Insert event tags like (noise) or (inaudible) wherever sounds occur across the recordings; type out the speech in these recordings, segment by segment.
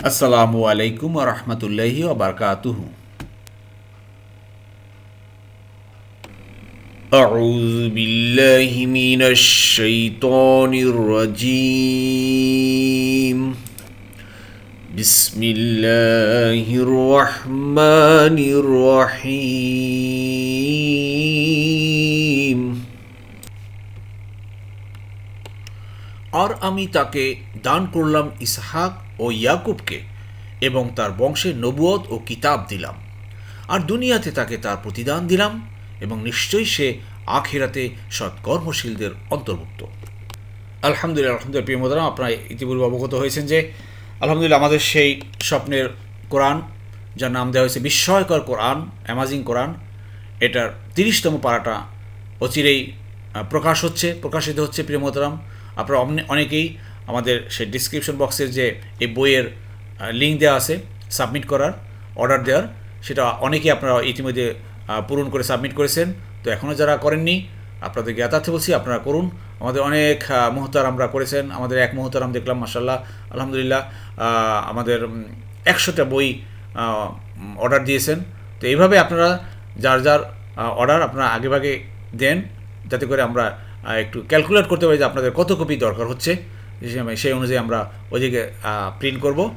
আসসালামু আলাইকুম রহমতুল্লাহি ওবরকাতুহু أعوذ بالله من الشيطان الرجيم بسم الله الرحمن الرحيم আর আমি তাকে দান করলাম ইসহাক ও ইয়াকুবকে এবং তার বংশে নবুয়ত ও কিতাব দিলাম। আর দুনিয়াতে তাকে তার প্রতিদান দিলাম এবং নিশ্চয়ই সে আখেরাতে সৎকর্মশীলদের অন্তর্ভুক্ত। আলহামদুলিল্লাহ আলহামদুলিল্লাহ, প্রিয় মোদারাম আপনারা ইতিপূর্বে অবগত হয়েছেন যে আলহামদুলিল্লাহ আমাদের সেই স্বপ্নের কোরআন, যার নাম দেওয়া হয়েছে বিস্ময়কর কোরআন, অ্যামাজিং কোরআন, এটার তিরিশতম পাড়াটা অচিরেই প্রকাশ হচ্ছে, প্রকাশিত হচ্ছে, প্রিয় মোহতারাম। আপনারা অনেকেই আমাদের সেই ডিসক্রিপশন বক্সের যে এই বইয়ের লিঙ্ক দেওয়া আছে সাবমিট করার অর্ডার দেওয়ার সেটা অনেকেই আপনারা ইতিমধ্যে পূরণ করে সাবমিট করেছেন। তো এখনও যারা করেননি আপনাদের জ্ঞাতার্থে বলছি আপনারা করুন। আমাদের অনেক আহ, মুহতারাম আমরা করেছেন। আমাদের এক মুহতারাম দেখলাম মাসাল্লাহ আলহামদুলিল্লাহ আমাদের একশোটা বই অর্ডার দিয়েছেন। তো এইভাবে আপনারা যার যার অর্ডার আপনারা আগেভাগে দেন যাতে করে আমরা একটু ক্যালকুলেট করতে পারি যে আপনাদের কত কপি দরকার হচ্ছে। সেই- অনুযায়ী আমরা ওইদিকে প্রিন্ট করব।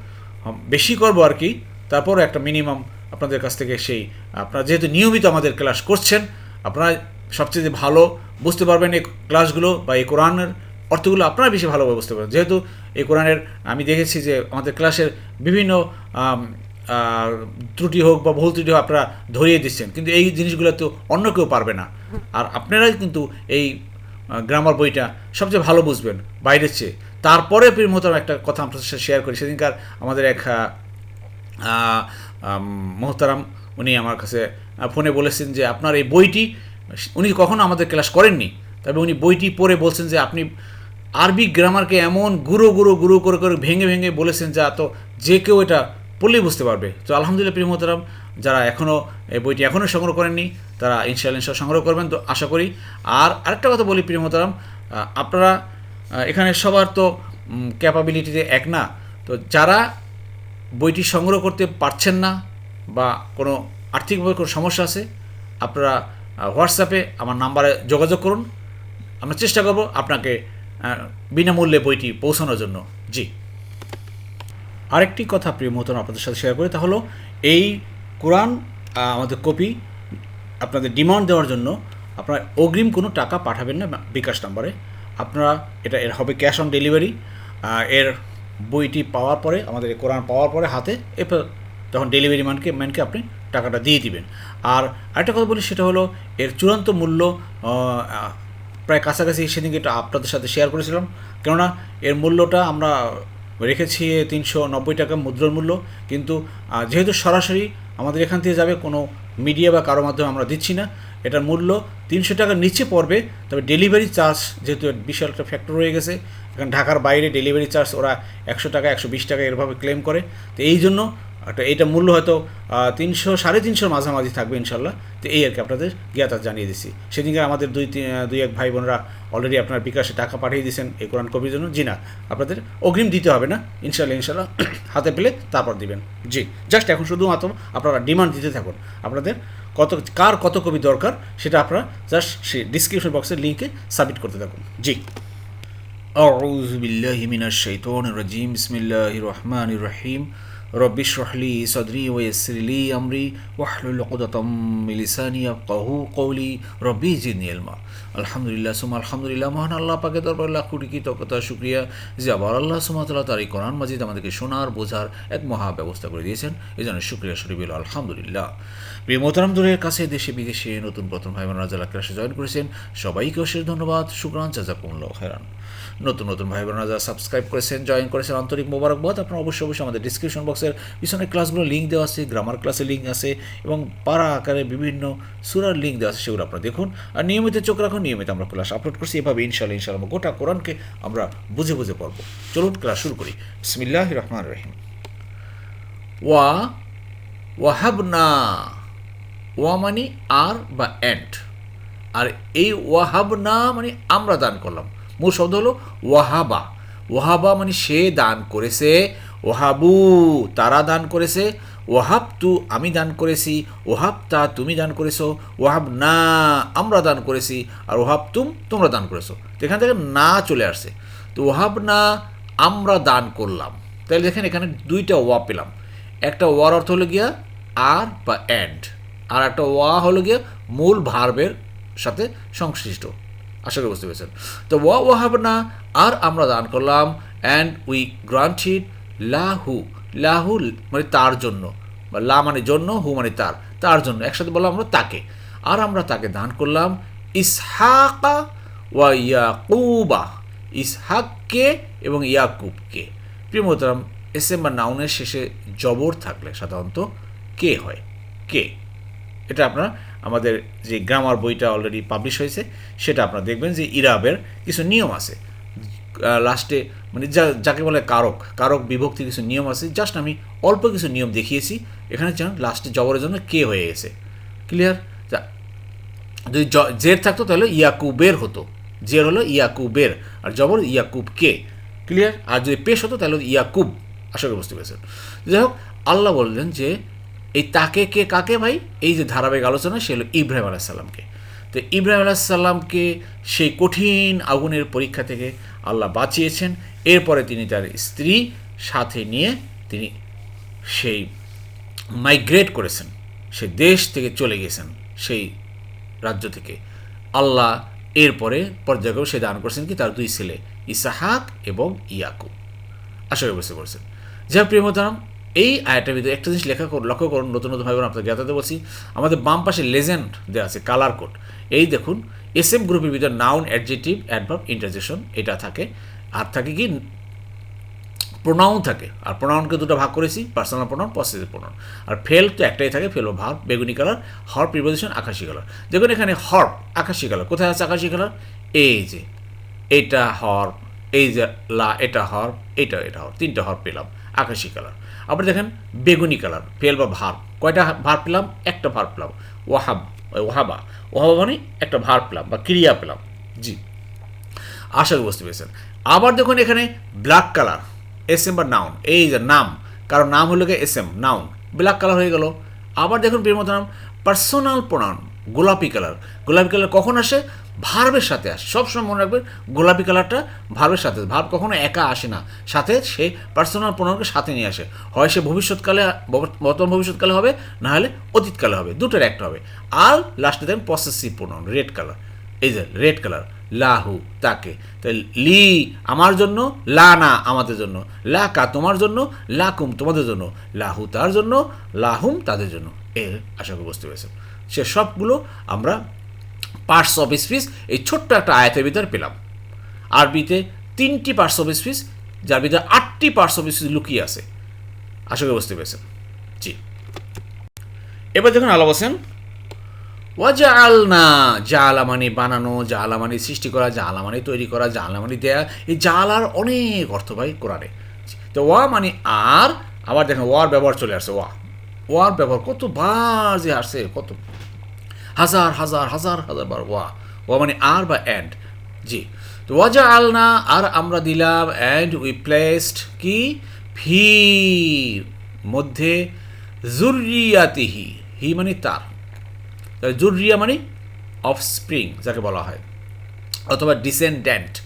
বেশি করব আর কি। তারপর একটা মিনিমাম আপনাদের কাছ থেকে সেই, আপনারা যেহেতু নিয়মিত আমাদের ক্লাস করছেন, আপনারা সবচেয়ে ভালো বুঝতে পারবেন এই ক্লাসগুলো বা এই কোরআনের অর্থগুলো আপনারা বেশি ভালোভাবে বুঝতে পারবেন। যেহেতু এই কোরআনের আমি দেখেছি যে আমাদের ক্লাসের বিভিন্ন ত্রুটি হোক বা ভুল ত্রুটি হোক আপনারা ধরিয়ে দিচ্ছেন। কিন্তু এই জিনিসগুলো তো অন্য কেউ পারবে না। আর আপনারাই কিন্তু এই গ্রামার বইটা সবচেয়ে ভালো বুঝবেন বাইরের চেয়ে। তারপরে প্রিয় একটা কথা আপনার সাথে শেয়ার করি। সেদিনকার আমাদের এক মোহতারাম, উনি আমার কাছে ফোনে বলেছেন যে, আপনার এই বইটি, উনি কখনো আমাদের ক্লাস করেননি। তবে উনি বইটি পড়ে বলছেন যে, আপনি আরবি গ্রামারকে এমন গুঁড়ো গুঁড়ো গুঁড়ো করে করে ভেঙে ভেঙে বলেছেন যা তো যে কেউ এটা পড়লেই বুঝতে পারবে। তো আলহামদুলিল্লাহ প্রিয় মোহতারাম, যারা এখনও এই বইটি এখনও সংগ্রহ করেননি, তারা ইনশাল্লাহ সংগ্রহ করবেন। তো আশা করি, আর আরেকটা কথা বলি প্রিয় মোহতারাম আপনারা এখানে সবার তো ক্যাপাবিলিটিতে এক না। তো যারা বইটি সংগ্রহ করতে পারছেন না বা কোনো আর্থিকভাবে কোনো সমস্যা আছে, আপনারা হোয়াটসঅ্যাপে আমার নাম্বারে যোগাযোগ করুন। আমরা চেষ্টা করব আপনাকে বিনামূল্যে বইটি পৌঁছানোর জন্য। জি। আরেকটি কথা প্রিয় মতন আপনাদের সাথে শেয়ার করি, তা হলো এই কোরআন আমাদের কপি আপনাদের ডিমান্ড দেওয়ার জন্য আপনারা অগ্রিম কোনো টাকা পাঠাবেন না বিকাশ নাম্বারে। আপনারা এটা এর হবে ক্যাশ অন ডেলিভারি এর বইটি পাওয়ার পরে, আমাদের কোরআন পাওয়ার পরে হাতে, এরপর তখন ডেলিভারি ম্যানকে ম্যানকে আপনি টাকাটা দিয়ে দিবেন। আর আরেকটা কথা বলি, সেটা হলো এর চূড়ান্ত মূল্য প্রায় কাছাকাছি, সেদিনকে এটা আপনাদের সাথে শেয়ার করেছিলাম। কেননা এর মূল্যটা আমরা রেখেছি তিনশো নব্বই টাকা মুদ্রার মূল্য, কিন্তু যেহেতু সরাসরি আমাদের এখান থেকে যাবে, কোনো মিডিয়া বা কারও মাধ্যমে আমরা দিচ্ছি না এটার মূল্য তিনশো টাকার নিচে পড়বে। তবে ডেলিভারি চার্জ যেহেতু বিশাল একটা ফ্যাক্টর রয়ে গেছে, এখন ঢাকার বাইরে ডেলিভারি চার্জ ওরা একশো টাকা, একশো বিশ টাকা এরভাবে ক্লেম করে। তো এই জন্য একটা এইটা মূল্য হয়তো তিনশো সাড়ে তিনশোর মাঝামাঝি থাকবে ইনশাল্লাহ তো এই আর কি আপনাদের জ্ঞাতা জানিয়ে দিচ্ছি সেদিনকে আমাদের দুই তিন- দুই এক ভাই বোনরা অলরেডি আপনার বিকাশে টাকা পাঠিয়ে দিয়েছেন এই কোরআন কপির জন্য জি না আপনাদের অগ্রিম দিতে হবে না ইনশাল্লাহ ইনশাল্লাহ (coughs) হাতে পেলে তারপর দিবেন জি জাস্ট এখন শুধুমাত্র আপনারা ডিমান্ড দিতে থাকুন আপনাদের কত কার কত কপি দরকার সেটা আপনারা জাস্ট সেই ডিসক্রিপশন বক্সের লিঙ্কে সাবমিট করতে থাকুন জি أعوذ بالله من الشيطان الرجيم بسم الله الرحمن الرحيم রব্বি শহলি সদরি ওয়েসরিলি আমরি ওয়াহলুল কদতম মিলিসানি কহু কৌলি রব্বি জিনিয়ালমা আলহামদুলিল্লাহ সুমা আলহামদুলিল্লাহ, মহান আল্লাহ পাকে দরবার লাখ কোটি কৃতজ্ঞতা, শুক্রিয়া যে আবার আল্লাহ সুমাতাল্লাহ তার কোরআন মাজিদ আমাদেরকে শোনার, বোঝার এক মহা ব্যবস্থা করে দিয়েছেন। এই শুক্রিয়া শরীফ আলহামদুলিল্লাহ। প্রিয় দূরের কাছে দেশে বিদেশে নতুন প্রথম ভাই বোনরা যারা ক্লাসে জয়েন করেছেন। সবাইকে অশেষ ধন্যবাদ। শুক্রান, জাজাকুমুল্লাহ হেরান নতুন নতুন ভাই বোনরা যারা সাবস্ক্রাইব করেছেন জয়েন করেছেন আন্তরিক মোবারকবাদ। আপনারা অবশ্যই অবশ্যই আমাদের ডিসক্রিপশন বক্সের পিছনে ক্লাসগুলো লিঙ্ক দেওয়া আছে গ্রামার ক্লাসের লিঙ্ক আছে এবং পাড়া আকারে বিভিন্ন সুরার লিঙ্ক দেওয়া আছে, সেগুলো আপনারা দেখুন। আর নিয়মিত চোখ রাখুন, নিয়মিত আমরা ক্লাস আপলোড করছি। এভাবে ইনশাল্লাহ ইনশাল্লাহ গোটা কোরআনকে আমরা বুঝে বুঝে পড়ব। চলুন ক্লাস শুরু করি। বিসমিল্লাহ রহমান রহিম। ওয়া, ওয়াহাবনা ওয়া মানে আর বা অ্যান্ড আর এই ওয়াহাব না মানে আমরা দান করলাম। মূল শব্দ হলো ওয়াহাবা। ওয়াহাবা মানে সে দান করেছে। ওহাবু তারা দান করেছে। ওহাব তু আমি দান করেছি। ওহাব তা তুমি দান করেছ। ওহাব না আমরা দান করেছি। আর ওহাব তুম তোমরা দান করেছ। এখান থেকে না চলে আসছে। তো ওহাব না আমরা দান করলাম। তাহলে দেখেন এখানে দুইটা ওয়া পেলাম। একটা ওয়ার অর্থ হলো গিয়া আর বা অ্যান্ড আর একটা ওয়া হলো গিয়ে মূল ভার্বের সাথে সংশ্লিষ্ট। আশা করি বুঝতে পেরেছেন। তো ওয়া ওয়াহাব না, আর আমরা দান করলাম অ্যান্ড উই গ্রান্টেড লাহু লাহু মানে তার জন্য, বা লা মানে জন্য, হু মানে তার তার জন্য, একসাথে বললাম আমরা তাকে। আর আমরা তাকে দান করলাম ইসহাকা ওয়া ইয়াকুবা, ইসহাককে এবং ইয়াকুবকে। প্রিয় মোহতারাম এস এম বা নাউনের শেষে জবর থাকলে সাধারণত কে হয়? কে? এটা আপনার আমাদের যে গ্রামার বইটা অলরেডি পাবলিশ হয়েছে, সেটা আপনারা দেখবেন যে ইরাবের কিছু নিয়ম আছে। লাস্টে মানে যা, যাকে বলে কারক কারক বিভক্তি কিছু নিয়ম আছে। জাস্ট আমি অল্প কিছু নিয়ম দেখিয়েছি। এখানে যেন লাস্টে জবরের জন্য কে হয়ে গেছে। ক্লিয়ার যদি জের থাকতো তাহলে ইয়াকুবের হতো। জের হলো ইয়াকুবের, আর জবর ইয়াকুব কে? ক্লিয়ার আর যদি পেশ হতো তাহলে ইয়াকুব। আশা করি বুঝতে পেরেছেন। যাই হোক, আল্লাহ বললেন যে এই তাকে কে, কাকে ভাই? এই যে ধারাবাহিক আলোচনা, সে হলো ইব্রাহিম আলাহিসাল্লামকে তো ইব্রাহিম আলাহিসাল্লামকে সেই কঠিন আগুনের পরীক্ষা থেকে আল্লাহ বাঁচিয়েছেন। এরপরে তিনি তার স্ত্রী সাথে নিয়ে তিনি সেই মাইগ্রেট করেছেন। সে দেশ থেকে চলে গেছেন সেই রাজ্য থেকে। আল্লাহ এরপরে পর্যায়ক্রমে সে দান করেছেন কি? তার দুই ছেলে, ইসাহাক এবং ইয়াকুব। আশা করি বুঝতে পারছেন। যাই প্রিয় মোহতারাম এই আয়টার ভিতরে একটা জিনিস লেখা করুন লক্ষ্য করুন, নতুন নতুন ভাবে আপনাদের জ্ঞাতাতে বলছি, আমাদের বাম পাশে লেজেন্ড দেওয়া আছে কালার কোড এই দেখুন এস এম গ্রুপের ভিতরে নাউন অ্যাডজেটিভ অ্যাডভার্ব ইন্টারজেকশন এটা থাকে। আর থাকে কি প্রোনাউন থাকে। আর প্রোনাউনকে দুটো ভাগ করেছি পার্সোনাল প্রোনাউন পসেসিভ প্রোনাউন আর ফেল তো একটাই থাকে ফেল ও ভাব বেগুনি কালার হর প্রিপোজিশন আকাশি কালার দেখুন এখানে হর আকাশি কালার কোথায় আছে আকাশি কালার এই যে, এটা হর এই যে, লা, এটা হর এটা এটা হর তিনটা হর পেলাম, আকাশি কালার আবার দেখেন বেগুনি কালার ফেল বা ভার। কয়টা ভার পেলাম? একটা ভার পেলাম। ওয়াহাব, ওয়াহাবা। ওয়াহাবা মানে একটা ভার পেলাম বা ক্রিয়া পেলাম। জি। আশা বুঝতে পেরেছেন। আবার দেখুন এখানে ব্ল্যাক কালার এস এম বা নাউন এই যে নাম, কারণ নাম হলো গিয়ে S M noun black colour হয়ে গেল। আবার দেখুন প্রিয় মতো নাম পার্সোনাল প্রোনাউন গোলাপি কালার গোলাপি কালার কখন আসে? ভার্বের সাথে আসে। সবসময় মনে রাখবেন গোলাপি কালারটা ভার্বের সাথে ভার্ব কখনো একা আসে না। সাথে সে পার্সোনাল প্রোনাউনকে সাথে নিয়ে আসে। হয় সে ভবিষ্যৎকালে, বর্তমান ভবিষ্যৎকালে হবে, না হলে অতীতকালে হবে। দুটোর একটা হবে। আর লাস্টে দেখেন পসেসিভ প্রোনাউন রেড কালার এই যে রেড কালার লাহু, তাকে। তাই লি আমার জন্য, লা না আমাদের জন্য। লা কা তোমার জন্য লাকুম তোমাদের জন্য। লাহু তার জন্য, লাহুম তাদের জন্য। এর আশা করি বুঝতে পেরেছেন। সে সবগুলো আমরা পার্টস অফ স্পিচ এই ছোট্ট একটা আয়াতের ভিতরে পেলাম। আরবিতে তিনটি পার্টস অফ স্পিচ যার ভিতরে আটটি পার্টস অফ স্পিচ লুকিয়ে আছে। আশা করি বুঝতে পেরেছেন। জি। এবার দেখুন আলো বসেন ওয়াজালনা জালা মানে বানানো জালা মানে সৃষ্টি করা জালা মানে তৈরি করা জালা মানে দেয়া, এই জালার অনেক অর্থ ভাই কোরআনে। তো ওয়া মানে আর, আবার দেখেন ওয়ার ব্যবহার চলে আসছে, ওয়া। ওয়ার ব্যবহার কতবার যে আসছে, কত হাজার হাজার হাজার হাজার বার ওয়া। ওয়া মানে আর বা অ্যান্ড জি। তো ওয়াজা আলনা আর আমরা দিলাম অ্যান্ড উই প্লেসড কি? ফি মধ্যে জুরিয়াতিহি হি মানে তার। জুরিয়া মানে অফ স্প্রিং যাকে বলা হয়। অথবা ডিসেন্ডেন্ট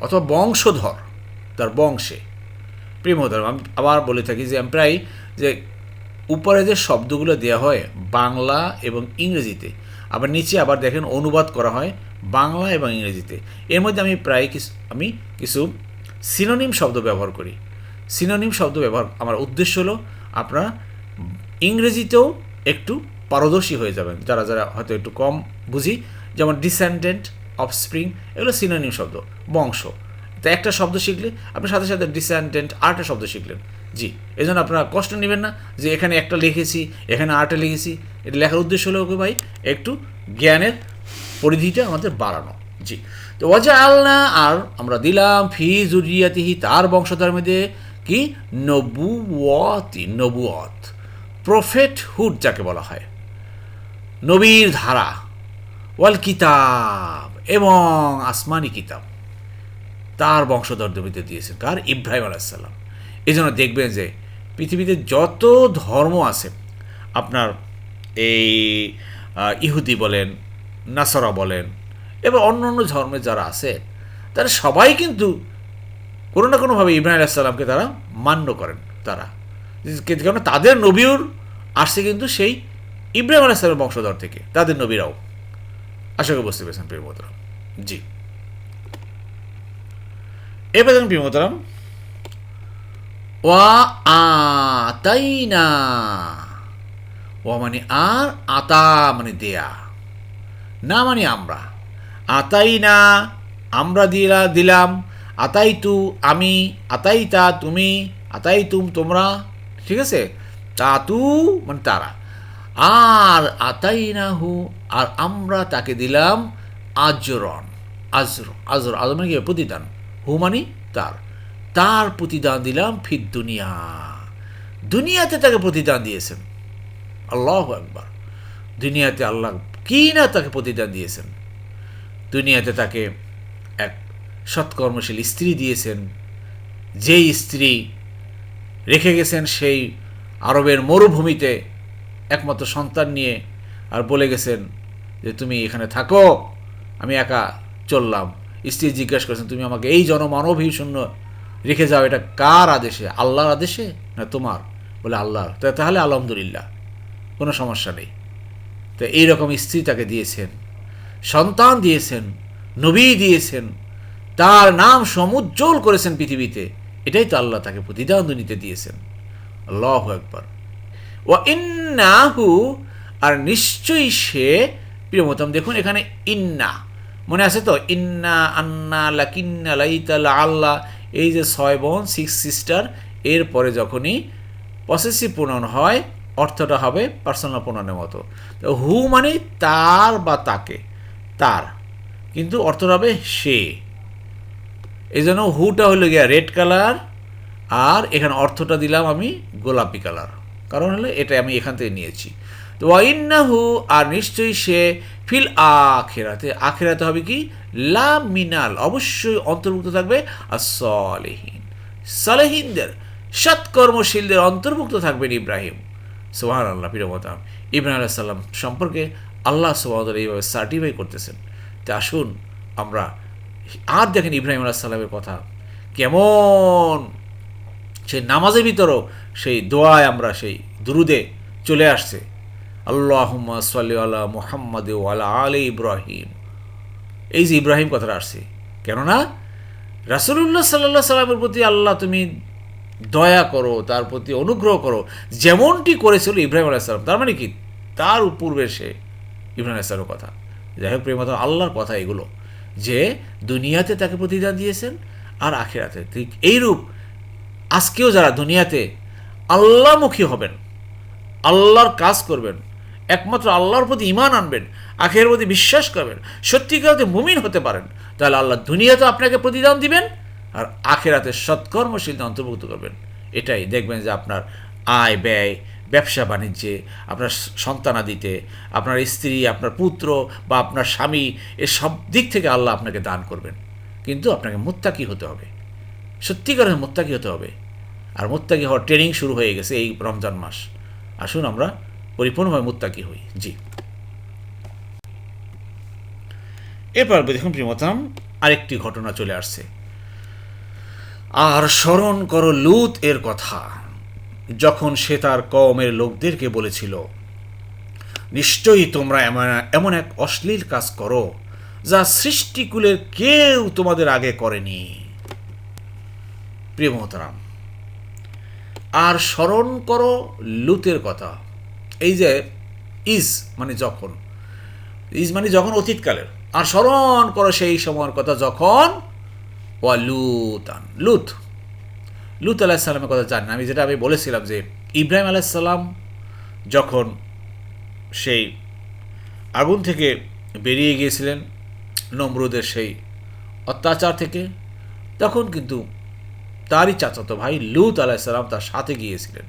অথবা বংশধর। তার বংশে। প্রেমধর আমি আবার বলে থাকি যে, আমি প্রায় যে উপরে যে শব্দগুলো দেওয়া হয়, বাংলা এবং ইংরেজিতে, আবার নিচে আবার দেখেন অনুবাদ করা হয়, বাংলা এবং ইংরেজিতে। এর মধ্যে আমি প্রায় কিছু আমি কিছু সিনোনিম শব্দ ব্যবহার করি। সিনোনিম শব্দ ব্যবহার, আমার উদ্দেশ্য হলো আপনারা ইংরেজিতেও একটু পারদর্শী হয়ে যাবেন। যারা যারা হয়তো একটু কম বুঝি, যেমন ডিসেন্ডেন্ট অফ স্প্রিং এগুলো সিনোনিম শব্দ, বংশ। তা একটা শব্দ শিখলে আপনি সাথে সাথে ডিসেন্ডেন্ট আরেকটা শব্দ শিখলেন। জি এই জন্য আপনারা কষ্ট নেবেন না যে এখানে একটা লিখেছি, এখানে আরেকটা লিখেছি। এটা লেখার উদ্দেশ্য হলো ওকে ভাই? একটু জ্ঞানের পরিধিটা আমাদের বাড়ানো। জি, তো ওয়াজা আল্লাহ আর আমরা দিলাম ফি জুরিয়াতিহি তার বংশধর মধ্যে কি? নবুয়তি নবুয়ত প্রফেটহুড যাকে বলা হয়। নবীর ধারা। ওয়াল কিতাব এবং আসমানি কিতাব। তার মধ্যে দিয়েছেন কার? ইব্রাহিম আলাইসাল্লাম এই জন্য দেখবেন যে পৃথিবীতে যত ধর্ম আছে, আপনার এই ইহুদি বলেন, নাসারা বলেন, এবং অন্য অন্য ধর্মে যারা আছে, তারা সবাই কিন্তু কোনো না কোনোভাবে ইব্রাহিম আলাইসাল্লামকে তারা মান্য করেন, তারা। কারণ তাদের নবীর আসছে কিন্তু সেই ইব্রাহিম আলাইসালামের বংশধর থেকে, তাদের নবীরাও। আশা করি বুঝতে পেরেছেন, প্রিয় মোহতারাম। জি। এবার দেখুন প্রিয় মোহতারাম ওয়া আতাইনা ও মানে আর আতা মানে দেয়া না মানে আমরা আতাই না আমরা দিলা দিলাম আতাই তু আমি আতাই তা তুমি আতাই তুম তোমরা ঠিক আছে? তা তু মানে তারা আর আতাই না হু আর আমরা তাকে দিলাম আজরন আজর আজর আজর মানে কি প্রতিদান হু মানে তার তার প্রতিদান দিলাম ফির দুনিয়া। দুনিয়াতে তাকে প্রতিদান দিয়েছেন। আল্লাহ একবার দুনিয়াতে আল্লাহ কি না তাকে প্রতিদান দিয়েছেন? দুনিয়াতে তাকে এক সৎকর্মশীল স্ত্রী দিয়েছেন। যেই স্ত্রী রেখে গেছেন সেই আরবের মরুভূমিতে একমাত্র সন্তান নিয়ে আর বলে গেছেন যে, তুমি এখানে থাকো, আমি একা চললাম। স্ত্রী জিজ্ঞাসা করেছেন, তুমি আমাকে এই জনমানবহী শূন্য রেখে যাও, এটা কার আদেশে? আল্লাহর আদেশে না তোমার? বলে আল্লাহর। তাহলে আলহামদুলিল্লাহ, কোনো সমস্যা নেই। তো এইরকম স্ত্রী তাকে দিয়েছেন, সন্তান দিয়েছেন, নবী দিয়েছেন, তার নাম সমুজ্জ্বল করেছেন পৃথিবীতে। এটাই তো আল্লাহ তাকে প্রতিদান নিতে দিয়েছেন। আল্লাহ একবার ও ইন্নাহু, আর নিশ্চয়ই সে প্রিয়মতম দেখুন এখানে ইন্না। মনে আছে তো? ইন্না আন্না লাকিন্না লাইতা লা আল্লাহ এই যে ছয় বোন সিক্স সিস্টার এরপরে যখনই পসেসিভ প্রণয়ন হয়, অর্থটা হবে পার্সোনাল প্রণয়নের মতো। তো হু মানে তার বা তাকে, তার। কিন্তু অর্থটা হবে সে। এই জন্য হুটা হলো গিয়া রেড কালার আর এখানে অর্থটা দিলাম আমি গোলাপি কালার কারণ হলো এটা আমি এখান থেকে নিয়েছি। তো ওয়াইন্নাহু আর নিশ্চয়ই সে ফিল আখেরাতে আখেরাতে হবে কি? লা মিনাল, অবশ্যই অন্তর্ভুক্ত থাকবে আর সলেহীন সলেহীনদের, সৎকর্মশীলদের অন্তর্ভুক্ত থাকবেন ইব্রাহিম। সোহান আল্লাহ পিরমতাম ইব্রাহিম আলাহ সাল্লাম সম্পর্কে আল্লাহ সোহাদ এইভাবে সার্টিফাই করতেছেন। তা আসুন, আমরা আর দেখেন ইব্রাহিম আলাহ সাল্লামের কথা। কেমন? সে নামাজের ভিতরও সেই দোয়ায় আমরা সেই দুরুদে চলে আসছে। আল্লাহ সাল্লি আল্লাহ মোহাম্মদ আলী ইব্রাহিম। এই যে ইব্রাহিম কথাটা আসছে। কেননা রাসুলুল্লাহ সাল্লাহ সাল্লামের প্রতি আল্লাহ তুমি দয়া করো, তার প্রতি অনুগ্রহ করো, যেমনটি করেছিল ইব্রাহিম আলাইসালাম তার মানে কি? তার পূর্বে সে ইব্রাহিম আলাইসালামের কথা। যাই হোক প্রেমত আল্লাহর কথা এগুলো। যে দুনিয়াতে তাকে প্রতিদান দিয়েছেন আর আখেরাতে। ঠিক এইরূপ আজকেও যারা দুনিয়াতে আল্লাহমুখী হবেন। আল্লাহর কাজ করবেন। একমাত্র আল্লাহর প্রতি ইমান আনবেন আখের প্রতি বিশ্বাস করবেন সত্যিকার সত্যিকারতে মুমিন হতে পারেন। তাহলে আল্লাহ দুনিয়াতে আপনাকে প্রতিদান দিবেন আর আখেরাতে সৎকর্মশীল অন্তর্ভুক্ত করবেন। এটাই দেখবেন যে আপনার আয় ব্যয়, ব্যবসা বাণিজ্যে, আপনার সন্তানাদিতে, আপনার স্ত্রী, আপনার পুত্র বা আপনার স্বামী, এ সব দিক থেকে আল্লাহ আপনাকে দান করবেন। কিন্তু আপনাকে মোত্তাকি হতে হবে। সত্যিকারের মোত্তাকি হতে হবে। আর মোত্তাকি হওয়ার ট্রেনিং শুরু হয়ে গেছে এই রমজান মাস। আসুন আমরা পরিপূর্ণভাবে মুত্তাকি হই। জি। এরপর দেখুন প্রিমতাম আরেকটি ঘটনা চলে আসছে। আর স্মরণ করো লুত এর কথা। যখন সে তার কমের লোকদেরকে বলেছিল, নিশ্চয়ই তোমরা এমন এক অশ্লীল কাজ করো, যা সৃষ্টিকুলের কেউ তোমাদের আগে করেনি। প্রিয় মহতারাম আর স্মরণ করো লুতের কথা। এই যে ইজ মানে যখন। ইজ মানে যখন অতীতকালের। আর স্মরণ করো সেই সময়ের কথা যখন ওয়া লুতান। লুত। লুত আলাহিসাল্লামের কথা জানেন আমি যেটা আমি বলেছিলাম যে ইব্রাহিম আলাইসাল্লাম যখন সেই আগুন থেকে বেরিয়ে গিয়েছিলেন, নমরুদের সেই অত্যাচার থেকে, তখন কিন্তু তারই চাচাতো ভাই লুত আলাইসাল্লাম তার সাথে গিয়েছিলেন।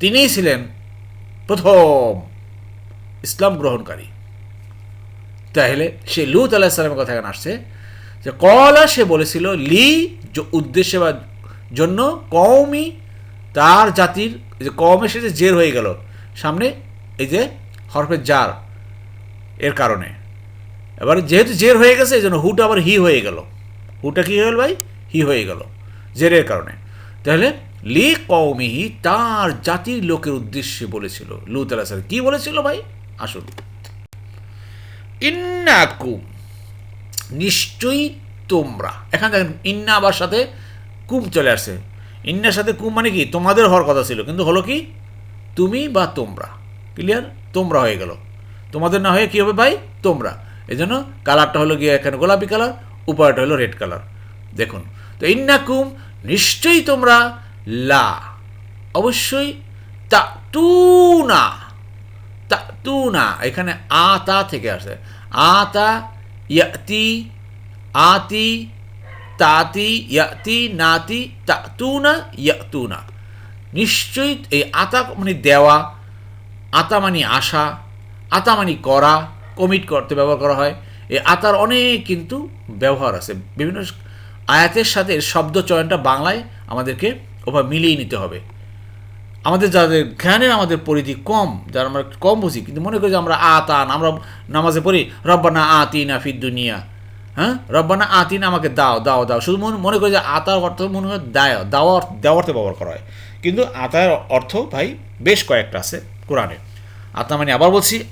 তিনিই ছিলেন প্রথম ইসলাম গ্রহণকারী। তাহলে সে লুত আলাহিসাল্লামের কথা এখানে আসছে যে কলা সে বলেছিল, লি যে উদ্দেশ্যে বা জন্য কওমি তার জাতির যে কমের সাথে জের হয়ে গেল, সামনে এই যে হরফের জার এর কারণে। এবার যেহেতু জের হয়ে গেছে এই জন্য হুটা আবার হি হয়ে গেল। হুটা কি হয়ে গেল ভাই? হি হয়ে গেল। জেরের কারণে। তাহলে, লি কৌমিহি তার জাতির লোকের উদ্দেশ্যে বলেছিল। লুত আলাহ সালাম। কি বলেছিল ভাই? আসুন। ইন্নাকুম, নিশ্চয়ই তোমরা। এখানে দেখেন, ইন্না আবার সাথে কুম চলে আসছে। ইন্নার সাথে কুম মানে কি? তোমাদের হওয়ার কথা ছিল, কিন্তু হলো কি? তুমি বা তোমরা। ক্লিয়ার তোমরা হয়ে গেল। তোমাদের না হয়ে কি হবে ভাই? তোমরা। এই জন্য কালারটা হলো গিয়ে এখানে গোলাপি কালার উপরটা হলো রেড কালার দেখুন, তো ইন্নাকুম নিশ্চয়ই তোমরা লা, অবশ্যই তা তু না তা তু না এখানে আতা থেকে আসে। আতা ইয়াতি, আতি, তাতি, ইয়াতি, নাতি তা তু না ইয়াতু না নিশ্চয়ই এই আতা মানে দেওয়া, আতা মানে আসা, আতা মানে করা কমিট করতে, ব্যবহার করা হয়। এই আতার অনেক কিন্তু ব্যবহার আছে। বিভিন্ন আয়াতের সাথে শব্দ চয়নটা বাংলায় আমাদেরকে ওভাবে মিলিয়ে নিতে হবে। আমাদের যাদের জ্ঞানের আমাদের পরিধি কম, যারা আমরা কম বুঝি, কিন্তু মনে করি যে আমরা আতান, আমরা নামাজে পড়ি, রব্বানা আতিনা ফিদ দুনিয়া। হ্যাঁ? রব্বানা আতিন, আমাকে দাও দাও দাও। শুধু মনে মনে করি যে আতার অর্থ মনে হয় দায়, দাওয়ার দেওয়ার্থে ব্যবহার করা হয়। কিন্তু আতার অর্থ ভাই বেশ কয়েকটা আছে কোরআনে। আতা মানে আবার বলছি,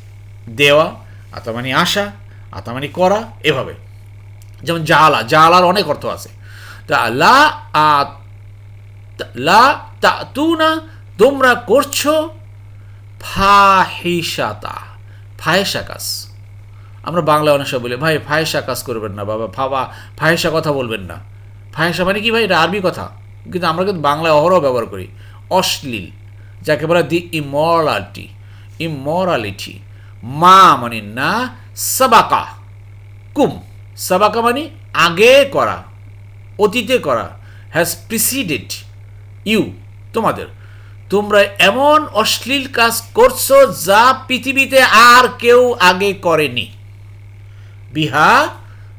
দেওয়া আতা মানে আসা আতা মানে করা, এভাবে। যেমন জালা, জালার অনেক অর্থ আছে। লা তা তু না তোমরা করছ আমরা বাংলা অনেক সময় বলি, ভাই ফাহেসা কাজ করবেন না বাবা ফাবা ফাহেসা কথা বলবেন না। ফাহেসা মানে কি ভাই? এটা আরবি কথা। কিন্তু আমরা কিন্তু বাংলায় অহরহ ব্যবহার করি। অশ্লীল, যাকে বলে দি ইমরালিটি ইমরালিটি। মা মানে না, সাবাকা, কুম। সাবাকা মানে আগে করা, অতীতে করা হ্যাজ প্রিসিডেড ইউ তোমাদের। তোমরা এমন অশ্লীল কাজ করছ যা পৃথিবীতে আর কেউ আগে করেনি। বিহা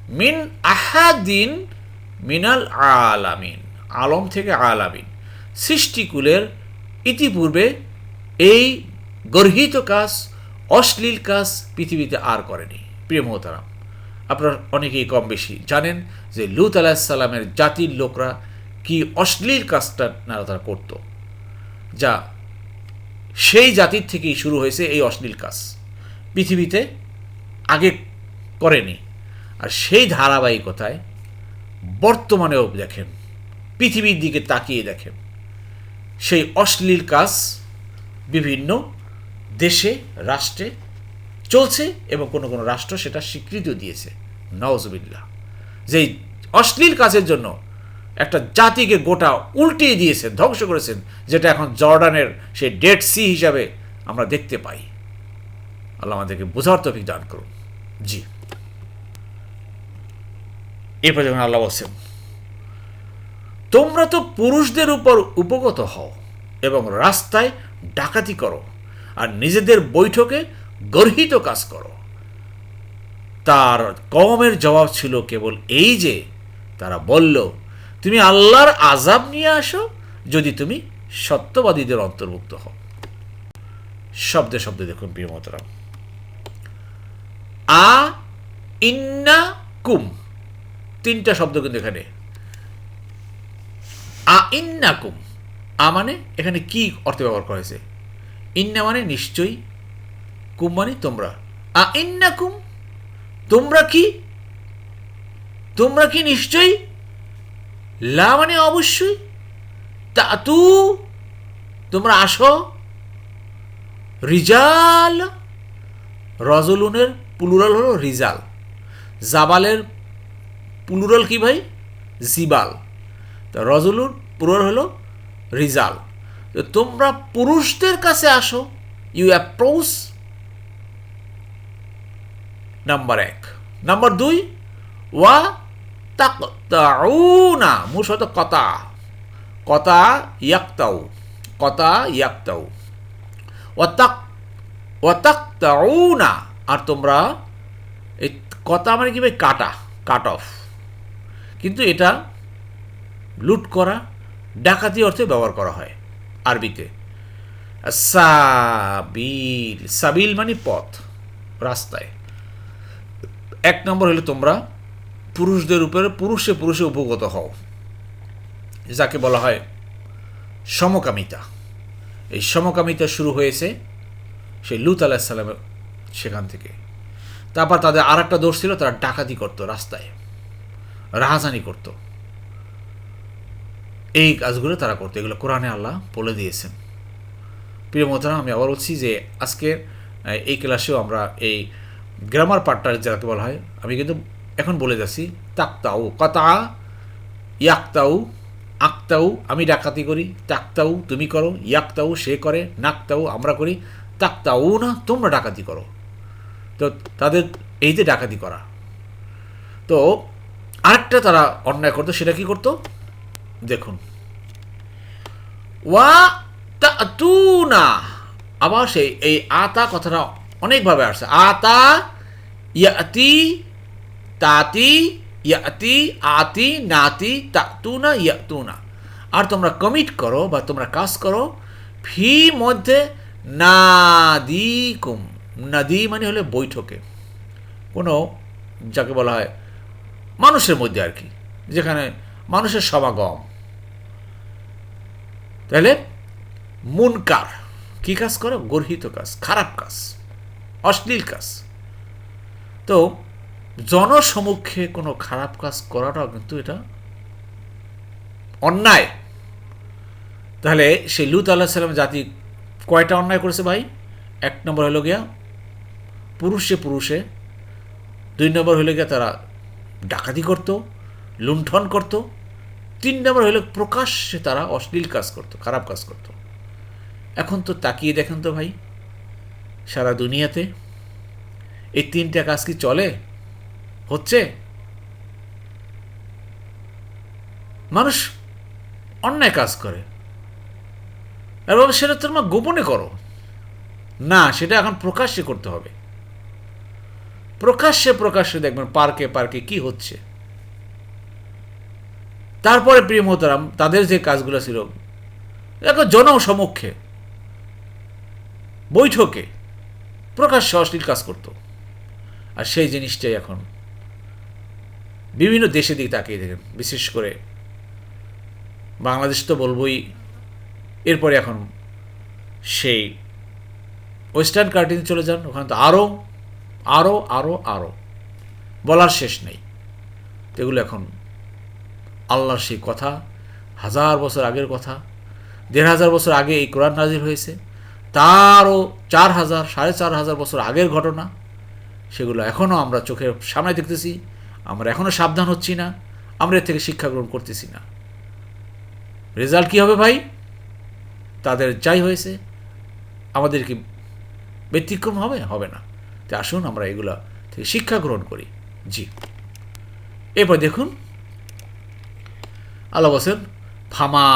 মিন আহাদিন মিনাল আলামিন, আলম থেকে আলামিন। সৃষ্টিকুলের ইতিপূর্বে এই গর্হিত কাজ, অশ্লীল কাজ পৃথিবীতে আর করেনি। প্রিয় মহতারাম আপনার অনেকেই কম বেশি। জানেন যে লুত আলাহিসাল্লামের জাতির লোকরা কি অশ্লীল কাজটা তারা করতো, যা সেই জাতির থেকেই শুরু হয়েছে এই অশ্লীল কাজ। পৃথিবীতে আগে করেনি। আর সেই ধারাবাহিকতায় বর্তমানেও দেখেন, পৃথিবীর দিকে তাকিয়ে দেখেন, সেই অশ্লীল কাজ বিভিন্ন দেশে, রাষ্ট্রে চলছে এবং কোনো কোনো রাষ্ট্র সেটা স্বীকৃতিও দিয়েছে। নওয়াজবিল্লা যে অশ্লীল কাজের জন্য একটা জাতিকে গোটা উল্টিয়ে দিয়েছেন, ধ্বংস করেছেন, যেটা এখন জর্ডানের সেই ডেড সি হিসাবে আমরা দেখতে পাই। আল্লাহ আমাদেরকে বোঝার তফিক দান করুন। জি। এরপর যখন আল্লাহ বলছেন, তোমরা তো পুরুষদের উপর উপগত হও এবং রাস্তায় ডাকাতি করো, আর নিজেদের বৈঠকে গর্হিত কাজ করো। তার কমের জবাব ছিল কেবল এই যে, তারা বলল, তুমি আল্লাহর আজাব নিয়ে আসো, যদি তুমি সত্যবাদীদের অন্তর্ভুক্ত হও। শব্দে শব্দে দেখুন প্রিয় মতরাম আ, ইন্না, কুম। তিনটা শব্দ কিন্তু এখানে। আ, ইন্না কুম। আ মানে এখানে কি অর্থে ব্যবহার করা হয়েছে? ইন্না মানে নিশ্চয়ই কুম মানে তোমরা? আ ইন্না কুম তোমরা কি? তোমরা কি নিশ্চয়ই? লা মানে অবশ্যই। তা তু তোমরা আসো। রিজাল, রজলুনের পুলুরাল হলো রিজাল। জাবালের পুলুরাল কি ভাই? জিবাল। তা রজলুর পুরুল হলো রিজাল। তো তোমরা পুরুষদের কাছে আসো। ইউ অ্যাপ্রোচ নাম্বার এক. নাম্বার দুই, ওয়া তাকতাউনা মূল শব্দ কতা। কতা ইয়াক্তাউ কতা ইয়াক্তাউ। ওয়াতাক ওয়াতাকতাউনা আর তোমরা এই কতা মানে কি ভাই? কাটা কাট অফ কিন্তু এটা লুট করা, ডাকাতি অর্থে ব্যবহার করা হয় আরবিতে। সাবিল সাবিল মানে পথ, রাস্তায়। এক নম্বর হলে তোমরা পুরুষদের উপরে পুরুষে পুরুষে উপগত হও। যাকে বলা হয় সমকামিতা। এই সমকামিতা শুরু হয়েছে সেই লুত আলাহিসাল্লামের সেখান থেকে। তারপর তাদের আর একটা দোষ ছিল, তারা ডাকাতি করতো রাস্তায়। রাহাজানি করতো। এই কাজগুলো তারা করতো, এগুলো কোরআনে আল্লাহ বলে দিয়েছেন। প্রিয় মোহতারা আমি আবার বলছি যে আজকে এই ক্লাসেও আমরা এই গ্রামার পার্টটা যাকে বলা হয়, আমি কিন্তু এখন বলে যাচ্ছি, তাকতাউ, কতা, ইয়াকতাউ, আক্তাউ, আমি ডাকাতি করি, তাকতাউ, তুমি করো, ইয়াকতাউ, সে করে, নাকতাউ, আমরা করি তাকতাউ না তোমরা ডাকাতি করো। তো তাদের এই যে ডাকাতি করা, তো আরেকটা তারা অন্যায় করতো, সেটা কি করতো? দেখুন। ওয়া তা তু না আবার সেই, এই আতা কথাটা অনেকভাবে আসছে। আতা, ইয়াতি, তাতি, ইয়াতি, আতি, নাতি, তাতুনা, ইয়াতুনা। আর তোমরা কমিট করো বা তোমরা কাজ করো, ফি মধ্যে নাদি কুম নাদি মানে হলে বৈঠকে। কোনো যাকে বলা হয় মানুষের মধ্যে আর কি, যেখানে মানুষের সমাগম। তাহলে মুনকার, কি কাজ করো? গর্হিত কাজ, খারাপ কাজ। অশ্লীল কাজ। তো জনসমক্ষে কোনো খারাপ কাজ করাটাও কিন্তু এটা অন্যায়। তাহলে সে লুত আল্লাহ সাল্লাম জাতি কয়টা অন্যায় করেছে ভাই? এক নম্বর হলো গিয়া পুরুষে পুরুষে, দুই নম্বর হলো গিয়া তারা ডাকাতি করত, লুণ্ঠন করত, তিন নম্বর হলো প্রকাশ্যে তারা অশ্লীল কাজ করত, খারাপ কাজ করত। এখন তো তাকিয়ে দেখেন তো ভাই সারা দুনিয়াতে? এই তিনটা কাজ কি চলে? হচ্ছে? মানুষ অন্যায় কাজ করে। এবং সেটা তোমার গোপনে করো। না, সেটা এখন প্রকাশ্যে করতে হবে। প্রকাশ্যে প্রকাশ্যে দেখবেন পার্কে পার্কে কি হচ্ছে? তারপরে প্রিয় মোহতারাম, তাদের যে কাজগুলো ছিল, দেখো জনসমক্ষে, বৈঠকে প্রকাশ্যে অশ্লীল কাজ করত। আর সেই জিনিসটাই এখন। বিভিন্ন দেশে দিকে তাকিয়ে দেখেন, বিশেষ করে বাংলাদেশ তো বলবই, এরপরে এখন সেই ওয়েস্টার্ন কার্টিন চলে যান, ওখানে তো আরও আরও আরও আরও বলার শেষ নেই। এগুলো এখন আল্লাহর সেই কথা, হাজার বছর আগের কথা, দেড় হাজার বছর আগে এই কোরআন নাজির হয়েছে। তারও চার হাজার, সাড়ে চার হাজার বছর আগের ঘটনা, সেগুলো এখনও আমরা চোখের সামনে দেখতেছি, আমরা এখনও সাবধান হচ্ছি না, আমরা এর থেকে শিক্ষা গ্রহণ করতেছি না। রেজাল্ট কী হবে ভাই? তাদের যাই হয়েছে, আমাদের কি ব্যতিক্রম হবে? হবে না। তো আসুন, আমরা এগুলা থেকে শিক্ষা গ্রহণ করি। জি। এরপর দেখুন। আল্লাহ বসেন ফামা,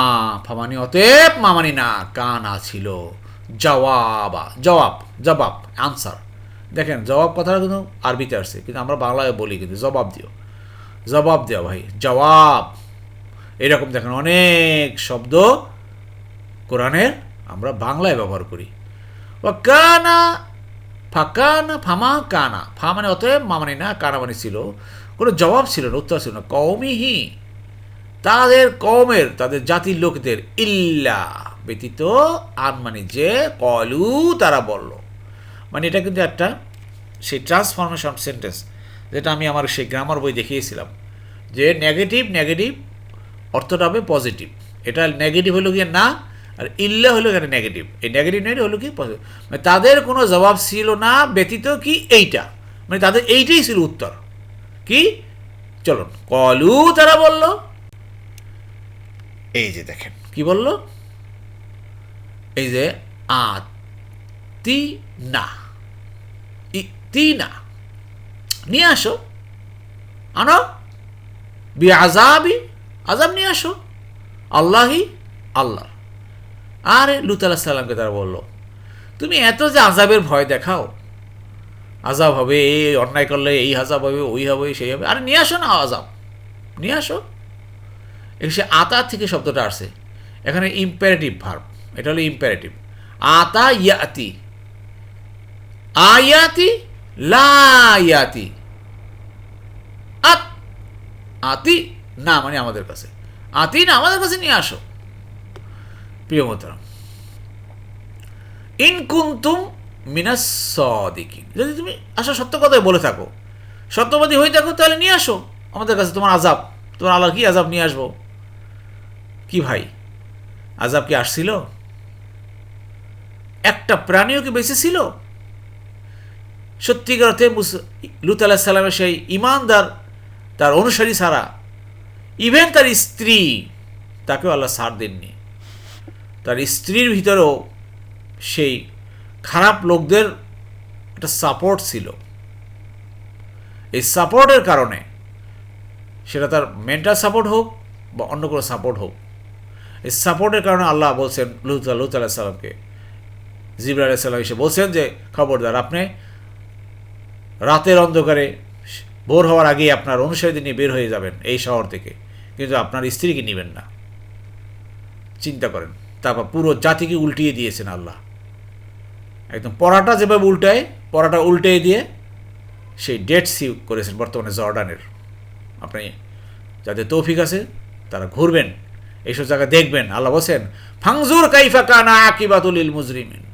ফামানি, অতএব মামানি না, কানা ছিল। জবাবা জবাব জবাব আনসার দেখেন, জবাব কথাটা কিন্তু আরবিতে আসছে, কিন্তু আমরা বাংলায় বলি কিন্তু, জবাব দিও। জবাব দেওয়া ভাই, জবাব। এরকম দেখেন অনেক শব্দ কোরআনের আমরা বাংলায় ব্যবহার করি। ও কানা ফাঁকানা ফামা কানা। ফা মানে অতএব, মা মানে না, কানা মানে ছিল। কোনো জবাব ছিল না, উত্তর ছিল না। কৌমিহি তাদের কমের তাদের জাতির লোকদের ইল্লা। ব্যতীত আন মানে যে কলু তারা বলল। মানে এটা কিন্তু একটা সেই ট্রান্সফরমেশন সেন্টেন্স যেটা আমি আমার সেই গ্রামার বই দেখিয়েছিলাম যে নেগেটিভ নেগেটিভ অর্থটা হবে পজিটিভ এটা নেগেটিভ হলো গিয়ে না, আর ইল্লা হলো এখানে নেগেটিভ এই নেগেটিভ নেগেটিভ হলো কি? পজিটিভ মানে তাদের কোনো জবাব ছিল না, ব্যতীত কি এইটা? মানে তাদের এইটাই ছিল উত্তর। কি? চলুন। কলু তারা বলল। এই যে দেখেন, কি বলল? এই যে আতি না। ইতি না। নিয়ে আসো। আনো। বি আজাবি আজাব নিয়ে আসো। আল্লাহি, আল্লাহ। আরে, লুত সাল্লামকে তারা বলল, তুমি এত যে আজাবের ভয় দেখাও। আজাব হবে, এই অন্যায় করলে এই আজাব হবে, ওই হবে, সেই হবে। আরে, নিয়ে আসো না আজাব নিয়ে আসো। সে আতা থেকে শব্দটা আসছে। এখানে ইম্পারেটিভ ভার্ব এটা হলো ইম্পারেটিভ আতা ইয়াতি। আয়াতি, লা ইয়াতি। আত। আতি না মানে আমাদের কাছে। আতি না আমাদের কাছে নিয়ে আসো। প্রিয় মোহতারাম ইন কুন্তুম মিনাস সদিকিন। যদি তুমি আসো সত্য কথাই বলে থাকো, সত্যবাদী হয়ে থাকো, তাহলে নিয়ে আসো। আমাদের কাছে তোমার আজাব তোমার আল্লাহর কি আজাব নিয়ে আসব? কি ভাই আজাব কি আসছিল? একটা প্রাণীও কি বেঁচে ছিল? সত্যিকার অর্থে লুত আলাহ সাল্লামের সেই ইমানদার তার অনুসারী ছাড়া ইভেন তার স্ত্রী তাকেও আল্লাহ সার দেননি। তার স্ত্রীর ভিতরেও সেই খারাপ লোকদের একটা সাপোর্ট ছিল। এই সাপোর্টের কারণে সেটা তার মেন্টাল সাপোর্ট হোক বা অন্য কোনো সাপোর্ট হোক, এই সাপোর্টের কারণে আল্লাহ বলছেন লুত আলাহ সাল্লামকে জিবরা আলাহ সাল্লাম এসে বলছেন যে, খবরদার, আপনি রাতের অন্ধকারে ভোর হওয়ার আগেই আপনার অনুসারীদের নিয়ে বের হয়ে যাবেন এই শহর থেকে। কিন্তু আপনার স্ত্রীকে নেবেন না। চিন্তা করেন। তারপর পুরো জাতিকে উল্টিয়ে দিয়েছেন আল্লাহ। একদম পড়াটা যেভাবে উল্টায় পড়াটা উল্টে দিয়ে সেই ডেট সি করেছেন বর্তমানে জর্ডানের। আপনি যাদের তৌফিক আছে, তারা ঘুরবেন, এইসব জায়গা দেখবেন। আল্লাহ বলছেন ফাংজুর কাইফা কানা আকিবাতুল মুজরিমিন।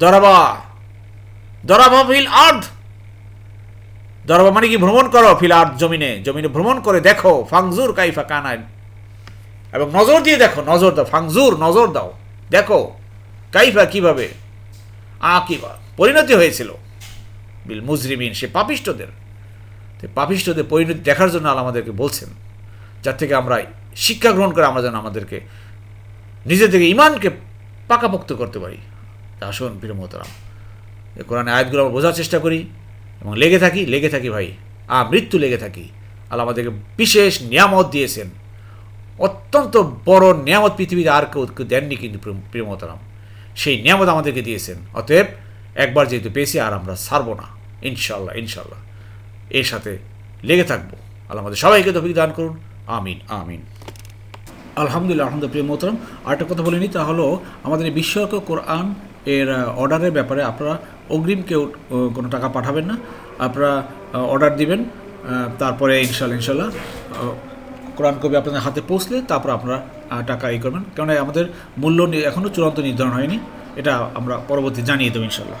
দরাবা। দরাবা ফিল দরবা মানে কি? ভ্রমণ করো ফিল আর্থ জমিনে। জমিনে ভ্রমণ করে দেখো, ফাংজুর কাইফা কানায় এবং নজর দিয়ে দেখো, নজর দাও, ফাংজুর নজর দাও। দেখো, কাইফা কীভাবে? আকিবা পরিণতি হয়েছিল। বিল মুজরিমিন, সে পাপিষ্টদের পাপিষ্টদের পরিণতি দেখার জন্য আল্লাহ আমাদেরকে বলছেন, যার থেকে আমরা শিক্ষা গ্রহণ করে আমরা যেন আমাদেরকে নিজে থেকে ইমানকে পাকাপোক্ত করতে পারি। আসুন প্রিয় মোহতারাম কোরআনে আয়াতগুলো আমরা বোঝার চেষ্টা করি এবং লেগে থাকি লেগে থাকি ভাই। আ মৃত্যু লেগে থাকি। আল্লাহ আমাদেরকে বিশেষ নিয়ামত দিয়েছেন। অত্যন্ত বড় নিয়ামত পৃথিবীতে আর কেউ দেননি কিন্তু প্রিয়- প্রিয় মোহতারাম সেই নিয়ামত আমাদেরকে দিয়েছেন। অতএব একবার যেহেতু পেয়েছি, আর আমরা ছাড়বো না। ইনশাল্লাহ ইনশাল্লাহ এর সাথে লেগে থাকব। আল্লাহ আমাদের সবাইকে তফিক দান করুন। আমিন আমিন। আলহামদুলিল্লাহ আলহামদুলিল্লাহ, প্রিয় মোহতরম আরেকটা কথা বলিনি তা হলো, আমাদের বিশ্বক কোরআন এর অর্ডারের ব্যাপারে আপনারা অগ্রিম কেউ কোনো টাকা পাঠাবেন না। আপনারা অর্ডার দিবেন তারপরে ইনশাল্লাহ ইনশাল্লাহ কোরআন কবি আপনাদের হাতে পৌঁছলে তারপর আপনারা টাকা ই করবেন। কেননা আমাদের মূল্য এখনও চূড়ান্ত নির্ধারণ হয়নি। এটা আমরা পরবর্তী জানিয়ে দেবো ইনশাল্লাহ